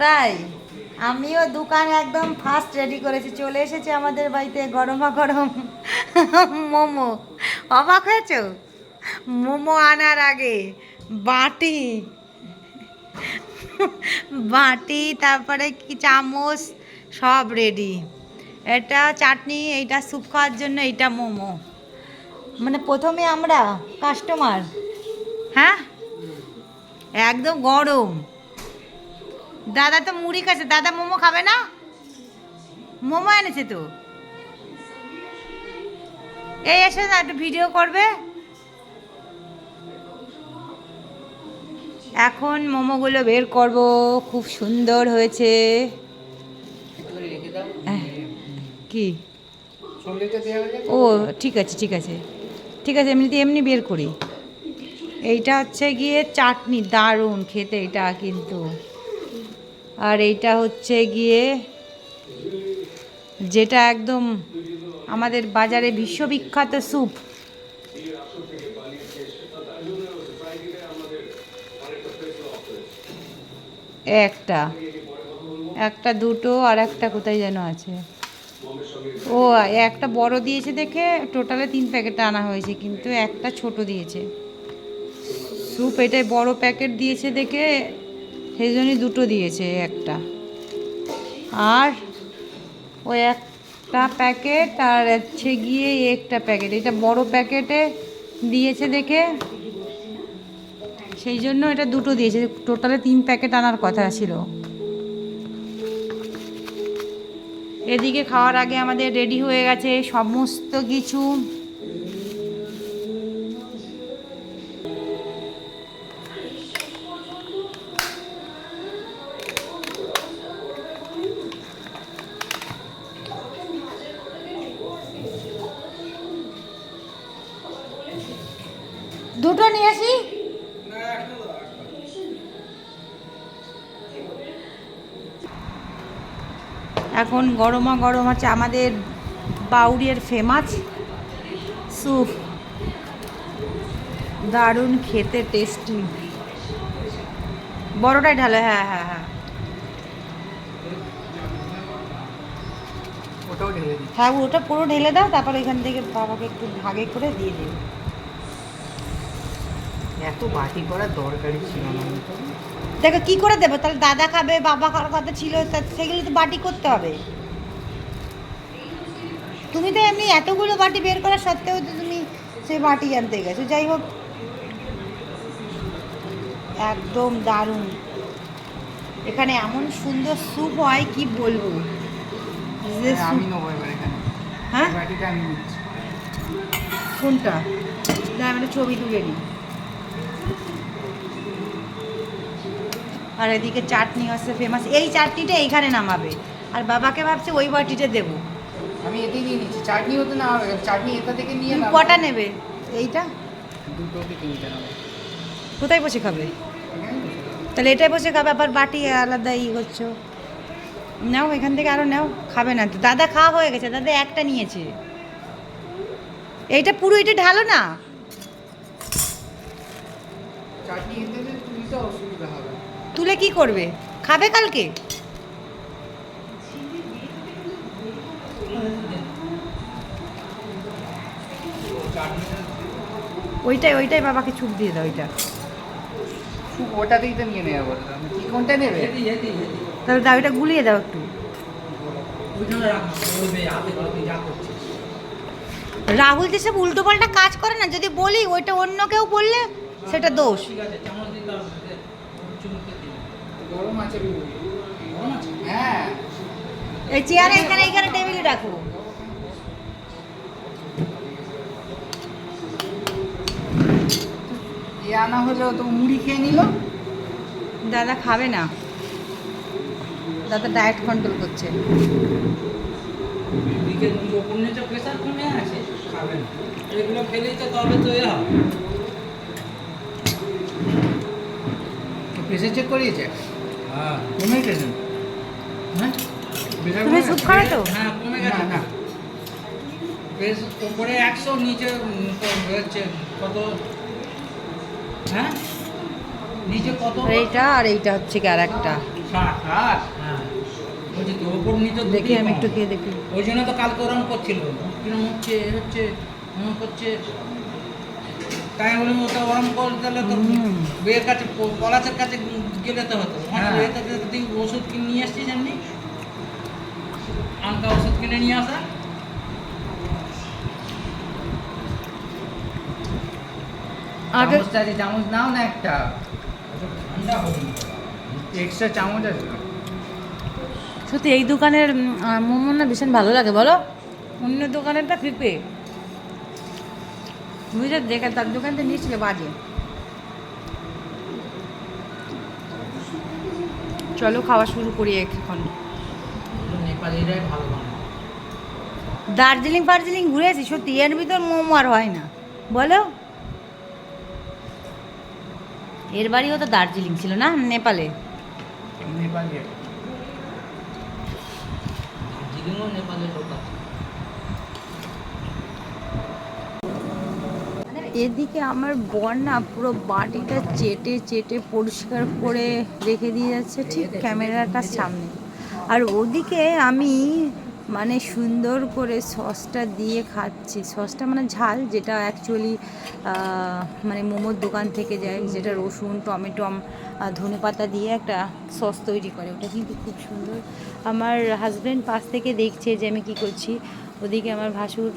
তাই? আমিও দোকান একদম ফার্স্ট রেডি করেছি। চলে এসেছে আমাদের বাড়িতে গরমা গরম মোমো। অবাক হয়েছো? মোমো আনার আগে বাটি বাটি, তারপরে কি চামচ, সব রেডি এটা চাটনি, এইটা স্যুপ খাওয়ার জন্য এইটা মোমো। মানে প্রথমে আমরা কাস্টমার হ্যাঁ? একদম গরম। দাদা তো মুড়ি খাচ্ছে। দাদা মোমো খাবে না? মোমো এনেছে তো। এই এসে না একটু ভিডিও করবে। এখন মোমোগুলো বের করব। খুব সুন্দর হয়েছে। আহ, কি? ও ঠিক আছে ঠিক আছে। ঠিক আছে এমনিতে এমনি বের করি। এইটা হচ্ছে গিয়ে চাটনি দারুণ খেতে এটা কিন্তু। আর এইটা হচ্ছে গিয়ে যেটা একদম আমাদের বাজারে বিশ্ববিখ্যাত স্যুপ। একটা একটা দুটো আর একটা কোথায় যেন আছে। ও, একটা বড় দিয়েছে দেখে, টোটালে তিন প্যাকেট আনা হয়েছে, কিন্তু একটা ছোট দিয়েছে। স্যুপ এটাই বড় প্যাকেট দিয়েছে দেখে সেই জন্যই দুটো দিয়েছে একটা। আর ওই একটা প্যাকেট আর হচ্ছে গিয়ে একটা প্যাকেট। এটা বড় প্যাকেটে দিয়েছে দেখে। সেই জন্য এটা দুটো দিয়েছে। টোটালে তিন প্যাকেট আনার কথা ছিল। এদিকে খাওয়ার আগে আমাদের রেডি হয়ে গেছে সমস্ত কিছু। নিয়ে আসি? এখন গরমা গরম আছে আমাদের বাউরিয়ার ফেমাস স্যুপ। দারুণ খেতে টেস্টি বড়টাই ঢালে হ্যাঁ হ্যাঁ হ্যাঁ। হ্যাঁ ওটা পুরো ঢেলে দাও তারপর এখান থেকে বাবাকে একটু ভাগে করে দিয়ে দেবে এত বাটি করার দরকারই ছিল না। দেখো কি করে দেবো? তাহলে দাদা খাবে বাবা খাওয়ার কথা ছিল সেগুলো তো বাটি করতে হবে। তুমি তো এমনি এতগুলো বাটি বের করা সত্ত্বেও তো তুমি সেই বাটি আনতে গেছো। যাই হোক একদম দারুণ। এখানে এমন সুন্দর স্যুপ হয় কি বলব? হ্যাঁ, আমি নেব এবার এখানে। হ্যাঁ? বাটিটা আমি কোনটা? না আমি ছবি তুলে নিই। আর এদিকে চাটনি হচ্ছে ফেমাস এই চাটনিটা এইখানে নামাবে। আর বাবাকে ভাবছে ওই বাটিতে দেবো। আমি এতেই নিয়ে নিচ্ছি চাটনি হতে না চাটনি এটা থেকে নিয়ে তুমি কটা নেবে? এইটা? দুটো কি তিনটে নেব? কোথায় বসে খাবে। তাহলে এটাই বসে খাবে। আবার বাটি আলাদা ই করছ নাও এখান থেকে আরও নাও। খাবে না। তো দাদা খাওয়া হয়ে গেছে। দাদা একটা নিয়েছে। এইটা পুরো এটা ঢালো না? চাটনি তুলে কি করবে? খাবে কালকে? ওইটাই ওইটাই বাবাকে চুপ দিয়ে দাও ওইটা। খুব ওটাতেই তো নিয়ে নেওয়া বললাম কি কোনটা নেবে? তাহলে দাও ওইটা গুলিয়ে দাও একটু। রাহুল যেসব উল্টো পাল্টা কাজ করে না যদি বলি ওইটা অন্য কেউ বললে সেটা দোষ। গরম আছে গরম আছে? হ্যাঁ। এই চেয়ারে এখানে এখানে টেবিলে রাখো। এ আনা হলো তো মুড়ি খেয়ে নিল। দাদা খাবে না। দাদা ডায়েট কন্ট্রোল করছে। আছে। খাবে না। এগুলো খেলেই তো তবে তো এ হবে। প্রেশার চেক করিয়েছে? হ্যাঁ। কমে গেছে। হ্যাঁ? তুমি গেছে? খাবে তো? হ্যাঁ কমে না গেছে। না বেশ ওপরে একশো নিচে হচ্ছে কত? হ্যাঁ? নিচে কত? এইটা আর এইটা হচ্ছে কি আর একটা হ্যাঁ। নিচে দেখি আমি একটু খেয়ে দেখি। ওই জন্য তো কালকে ওরম করছিল। কিরম হচ্ছে হচ্ছে করছে। তাই আমি বললাম ওটা ওরম করে তাহলে তো। বেয়ের কাছে পলাশের কাছে গেলে তো হতো। হ্যাঁ। তুই ওষুধ কিনে নিয়ে আসছিস এমনি? আনকা ওষুধ কিনে নিয়ে আসা। আগে চামচ নাও না একটা। ঠান্ডা হবে এক্সট্রা চামচ আছে। সত্যি এই দোকানের মোমো না ভীষণ ভালো লাগে বলো? অন্য দোকানেরটা বুঝলে দেখে তার দোকান থেকে নিয়েছিল বাজে। চলো খাওয়া শুরু করি এখন। দার্জিলিং ফার্জিলিং ঘুরে আসি সত্যি এর ভিতর মোমো আর হয় না। বলো? এর বাড়িও তো দার্জিলিং ছিল না নেপালে? নেপালি। দার্জিলিংও নেপালের লোক আছে এদিকে আমার বর না পুরো বাটিটা চেটে চেটে পরিষ্কার করে রেখে দিয়ে যাচ্ছে ঠিক ক্যামেরাটার সামনে। আর ওদিকে আমি মানে সুন্দর করে সসটা দিয়ে খাচ্ছি। সসটা মানে ঝাল যেটা অ্যাকচুয়ালি মানে মোমোর দোকান থেকে যায়, যেটা রসুন, টমেটো ধনে পাতা দিয়ে একটা সস তৈরি করে। ওটা কিন্তু খুব সুন্দর। আমার হাজব্যান্ড পাশ থেকে দেখছে যে আমি কি করছি। ওদিকে আমার ভাসুর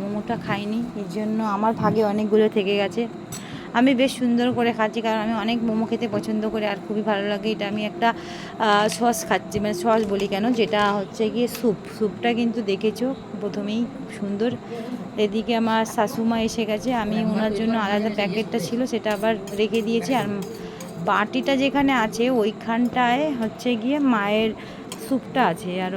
মোমোটা খাইনি এর জন্য আমার ভাগে অনেকগুলো থেকে গেছে। আমি বেশ সুন্দর করে খাচ্ছি, কারণ আমি অনেক মোমো খেতে পছন্দ করি আর খুবই ভালো লাগে। এটা আমি একটা সস খাচ্ছি মানে সস বলি কেন? যেটা হচ্ছে গিয়ে স্যুপ। স্যুপটা কিন্তু দেখেছ, প্রথমেই সুন্দর। এদিকে আমার শাশুমা এসে গেছে। আমি ওনার জন্য আলাদা প্যাকেটটা ছিল, সেটা আবার রেখে দিয়েছি। আর বাটিটা যেখানে আছে, ওইখানটায় হচ্ছে গিয়ে মায়ের স্যুপটা আছে। আর